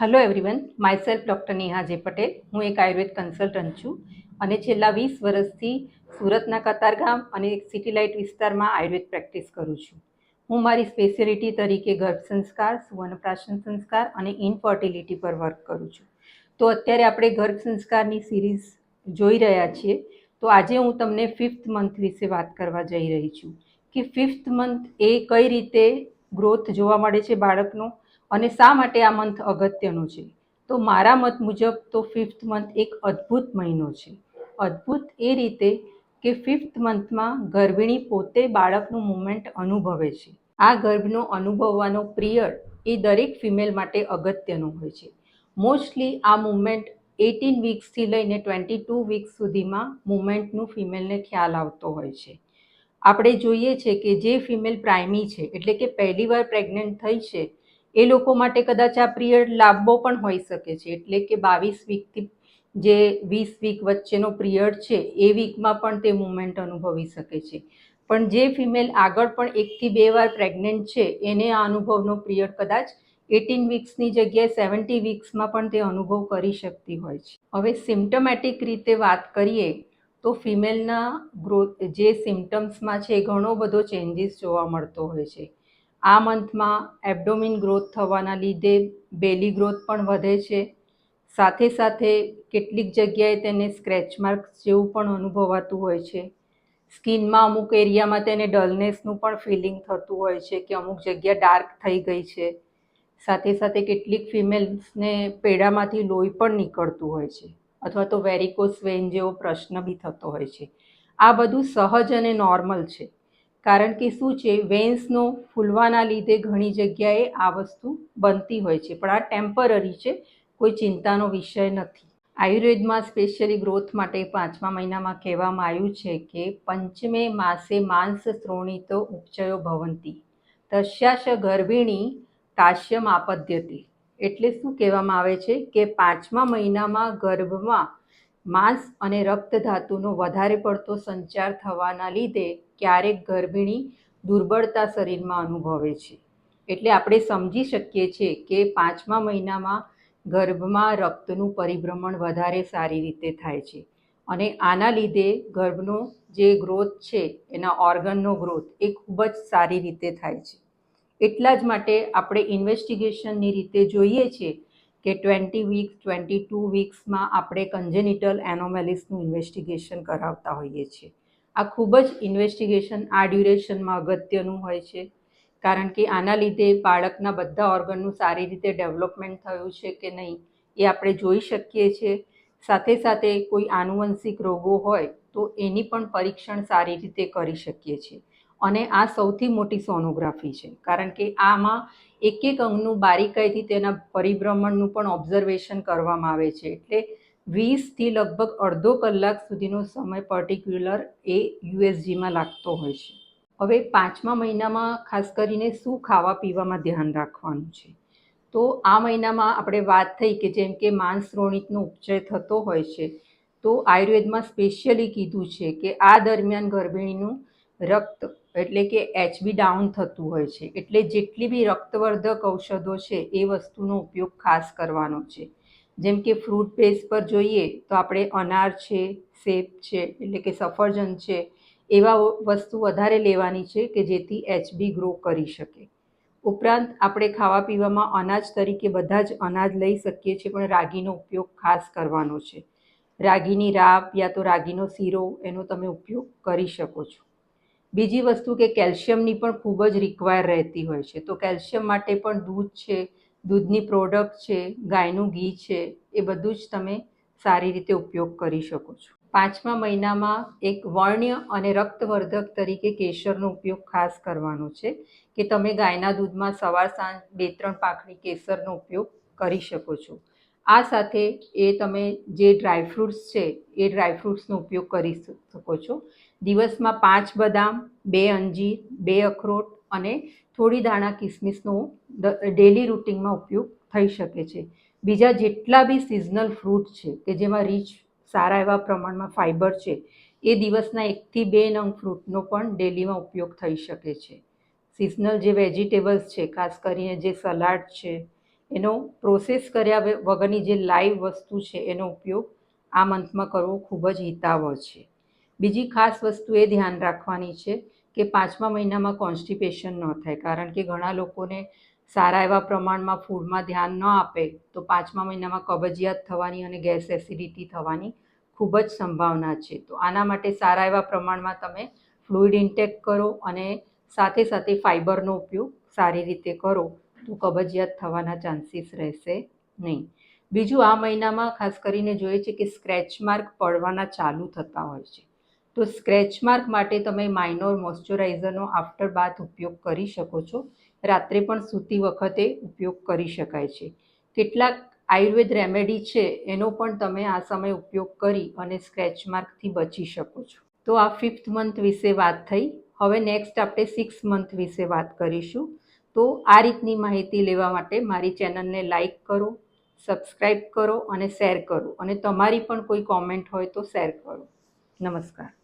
Hello everyone myself doctor Neha J Patel હું એક Ayurveda consultant છું અને છેલ્લા વીસ વર્ષથી સુરતના કતારગામ અને સિટી લાઇટ વિસ્તારમાં આયુર્વેદ પ્રેક્ટિસ કરું છું. હું મારી સ્પેશિયાલિટી તરીકે ગર્ભ સંસ્કાર, સુવર્ણપ્રાશન સંસ્કાર અને ઇન્ફર્ટિલિટી પર વર્ક કરું છું. તો અત્યારે આપણે ગર્ભ સંસ્કારની સિરીઝ જોઈ રહ્યા છીએ. તો આજે હું તમને ફિફ્થ મંથ વિશે વાત કરવા જઈ રહી છું. કે ફિફ્થ મંથ એ કઈ રીતે ગ્રોથ જોવા મળે છે બાળકનો? અને શા માટે આ મંથ અગત્યનો છે? તો મારા મત મુજબ તો ફિફ્થ મંથ એક અદ્ભુત મહિનો છે. અદ્ભુત એ રીતે કે ફિફ્થ મંથમાં ગર્ભિણી પોતે બાળકનું મુમેન્ટ અનુભવે છે. આ ગર્ભનો અનુભવવાનો પિરિયડ એ દરેક ફિમેલ માટે અગત્યનો હોય છે. મોસ્ટલી આ મુમેન્ટ એટીન વીક્સથી લઈને ટ્વેન્ટી ટુ વીક્સ સુધીમાં મુમેન્ટનું ફિમેલને ખ્યાલ આવતો હોય છે. આપણે જોઈએ છે કે જે ફિમેલ પ્રાઇમી છે, એટલે કે પહેલીવાર પ્રેગ્નન્ટ થઈ છે એ લોકો માટે કદાચ આ પિરિયડ લાંબો પણ હોઈ શકે છે. એટલે કે બાવીસ વીકથી જે વીસ વીક વચ્ચેનો પિરિયડ છે, એ વીકમાં પણ તે મુમેન્ટ અનુભવી શકે છે. પણ જે ફિમેલ આગળ પણ એકથી બે વાર પ્રેગ્નન્ટ છે, એને આ અનુભવનો પિરિયડ કદાચ એટીન વીક્સની જગ્યાએ સેવન્ટી વીક્સમાં પણ તે અનુભવ કરી શકતી હોય છે. હવે સિમ્ટમેટિક રીતે વાત કરીએ તો ફિમેલના ગ્રોથ જે સિમ્ટમ્સમાં છે ઘણો બધો ચેન્જીસ જોવા મળતો હોય છે. આ મંથમાં એબડોમિન ગ્રોથ થવાના લીધે બેલી ગ્રોથ પણ વધે છે. સાથે સાથે કેટલીક જગ્યાએ તેને સ્ક્રેચ માર્ક્સ જેવું પણ અનુભવાતું હોય છે. સ્કિનમાં અમુક એરિયામાં તેને ડલનેસનું પણ ફિલિંગ થતું હોય છે કે અમુક જગ્યા ડાર્ક થઈ ગઈ છે. સાથે સાથે કેટલીક ફિમેલ્સને પેડામાંથી લોહી પણ નીકળતું હોય છે અથવા તો વેરિકોસ વેન જેવો પ્રશ્ન બી થતો હોય છે. આ બધું સહજ અને નોર્મલ છે. કારણ કે શું છે, વેન્સનો ફૂલવાના લીધે ઘણી જગ્યાએ આ વસ્તુ બનતી હોય છે, પણ આ ટેમ્પરરી છે, કોઈ ચિંતાનો વિષય નથી. આયુર્વેદમાં સ્પેશિયલી ગ્રોથ માટે પાંચમા મહિનામાં કહેવામાં આવ્યું છે કે પંચમે માસે માંસ શ્રોણિતો ઉપચયો ભવંતી, તસ્યાશ ગર્ભિણી તાસ્યમ આપદ્યતી એટલે શું કહેવામાં આવે છે કે પાંચમા મહિનામાં ગર્ભમાં માંસ અને રક્ત ધાતુનો વધારે પડતો સંચાર થવાના લીધે ક્યારેક ગર્ભિણી દુર્બળતા શરીરમાં અનુભવે છે. એટલે આપણે સમજી શકીએ છીએ કે પાંચમા મહિનામાં ગર્ભમાં રક્તનું પરિભ્રમણ વધારે સારી રીતે થાય છે અને આના લીધે ગર્ભનો જે ગ્રોથ છે, એના ઓર્ગનનો ગ્રોથ એ ખૂબ જ સારી રીતે થાય છે. એટલા જ માટે આપણે ઇન્વેસ્ટિગેશનની રીતે જોઈએ છીએ કે ટ્વેન્ટી વીક્સ, ટ્વેન્ટી ટુ વીક્સમાં આપણે કન્જેનિટલ એનોમેલિસનું ઇન્વેસ્ટિગેશન કરાવતા હોઈએ છીએ. આ ખૂબ જ ઇન્વેસ્ટિગેશન આ ડ્યુરેશનમાં અગત્યનું હોય છે. કારણ કે આના લીધે બાળકના બધા ઓર્ગનનું સારી રીતે ડેવલપમેન્ટ થયું છે કે નહીં, એ આપણે જોઈ શકીએ છીએ. સાથે સાથે કોઈ આનુવંશિક રોગો હોય તો એની પણ પરીક્ષણ સારી રીતે કરી શકીએ છીએ. અને આ સૌથી મોટી સોનોગ્રાફી છે. કારણ કે આમાં એક એક અંગનું બારીકાઈથી તેના પરિભ્રમણનું પણ ઓબ્ઝર્વેશન કરવામાં આવે છે. એટલે વીસથી લગભગ અડધો કલાક સુધીનો સમય પર્ટિક્યુલર એ યુએસજીમાં લાગતો હોય છે. હવે પાંચમા મહિનામાં ખાસ કરીને શું ખાવા પીવામાં ધ્યાન રાખવાનું છે? તો આ મહિનામાં આપણે વાત થઈ કે જેમ કે માંસ રોણિતનો ઉપચય થતો હોય છે, તો આયુર્વેદમાં સ્પેશિયલી કીધું છે કે આ દરમિયાન ગર્ભિણીનું રક્ત એટલે કે એચબી ડાઉન થતું હોય છે. એટલે જેટલી બી રક્તવર્ધક ઔષધો છે, એ વસ્તુનો ઉપયોગ ખાસ કરવાનો છે. જેમ કે ફ્રૂટ બેઝ પર જોઈએ તો આપણે અનાર છે સેબ છે, એટલે કે સફરજન છે, એવા વસ્તુ વધારે લેવાની છે કે જેથી એચબી ગ્રો કરી શકે. ઉપરાંત આપણે ખાવા પીવામાં અનાજ તરીકે બધા જ અનાજ લઈ શકીએ છીએ, પણ રાગીનો ઉપયોગ ખાસ કરવાનો છે. રાગીની રાબ યા તો રાગીનો શીરો એનો તમે ઉપયોગ કરી શકો છો. બીજી વસ્તુ કે કેલ્શિયમની પણ ખૂબ જ રિક્વાયર રહેતી હોય છે. તો કેલ્શિયમ માટે પણ દૂધ છે, દૂધની પ્રોડક્ટ છે, ગાયનું ઘી છે, એ બધું જ તમે સારી રીતે ઉપયોગ કરી શકો છો. પાંચમા મહિનામાં એક વર્ણ્ય અને રક્તવર્ધક તરીકે કેસરનો ઉપયોગ ખાસ કરવાનો છે કે તમે ગાયના દૂધમાં સવાર સાંજ બે ત્રણ પાંખડી કેસરનો ઉપયોગ કરી શકો છો. આ સાથે એ તમે જે ડ્રાયફ્રૂટ્સ છે, એ ડ્રાયફ્રૂટ્સનો ઉપયોગ કરી શકો છો. દિવસમાં પાંચ બદામ, બે અંજીર, બે અખરોટ અને થોડી દાણા કિસમિસનો ડેલી રૂટિનમાં ઉપયોગ થઈ શકે છે. બીજા જેટલા બી સિઝનલ ફ્રૂટ છે કે જેમાં રીચ સારા એવા પ્રમાણમાં ફાઇબર છે, એ દિવસના એકથી બે નંગ ફ્રૂટનો પણ ડેલીમાં ઉપયોગ થઈ શકે છે. સિઝનલ જે વેજીટેબલ્સ છે, ખાસ કરીને જે સલાડ છે, એનો પ્રોસેસ કર્યા વગરની જે લાઈવ વસ્તુ છે, એનો ઉપયોગ આ મંથમાં કરવો ખૂબ જ હિતાવહ છે. બીજી ખાસ વસ્તુ એ ધ્યાન રાખવાની છે કે પાંચમા મહિનામાં કોન્સ્ટિપેશન ન થાય, કારણ કે ઘણા લોકોને સારા એવા પ્રમાણમાં ફૂડમાં ધ્યાન ન આપે, તો પાંચમા મહિનામાં કબજિયાત થવાની અને ગેસ એસિડિટી થવાની ખૂબ જ સંભાવના છે. તો આના માટે સારા એવા પ્રમાણમાં તમે ફ્લુઇડ ઇન્ટેક કરો અને સાથે સાથે ફાઇબરનો ઉપયોગ સારી રીતે કરો, તો કબજિયાત થવાના ચાન્સીસ રહેશે નહીં. બીજું આ મહિનામાં ખાસ કરીને જોઈએ છે કે સ્ક્રેચ માર્ક પડવાના ચાલુ થતા હોય છે. તો સ્ક્રેચ માર્ક માટે તમે માઇનોર મોઇશ્ચરાઇઝરનો આફ્ટર બાથ ઉપયોગ કરી શકો છો. રાત્રે પણ સૂતી વખતે ઉપયોગ કરી શકાય છે. કેટલાક આયુર્વેદ રેમેડી છે, એનો પણ તમે આ સમયે ઉપયોગ કરી અને સ્ક્રેચ માર્કથી બચી શકો છો. તો આ ફિફ્થ મંથ વિશે વાત થઈ. હવે નેક્સ્ટ આપણે સિક્સ મંથ વિશે વાત કરીશું. તો આ રીતની માહિતી લેવા માટે મારી ચેનલને લાઈક કરો સબસ્ક્રાઈબ કરો અને શેર કરો. અને તમારી પણ કોઈ કોમેન્ટ હોય તો શેર કરો. નમસ્કાર.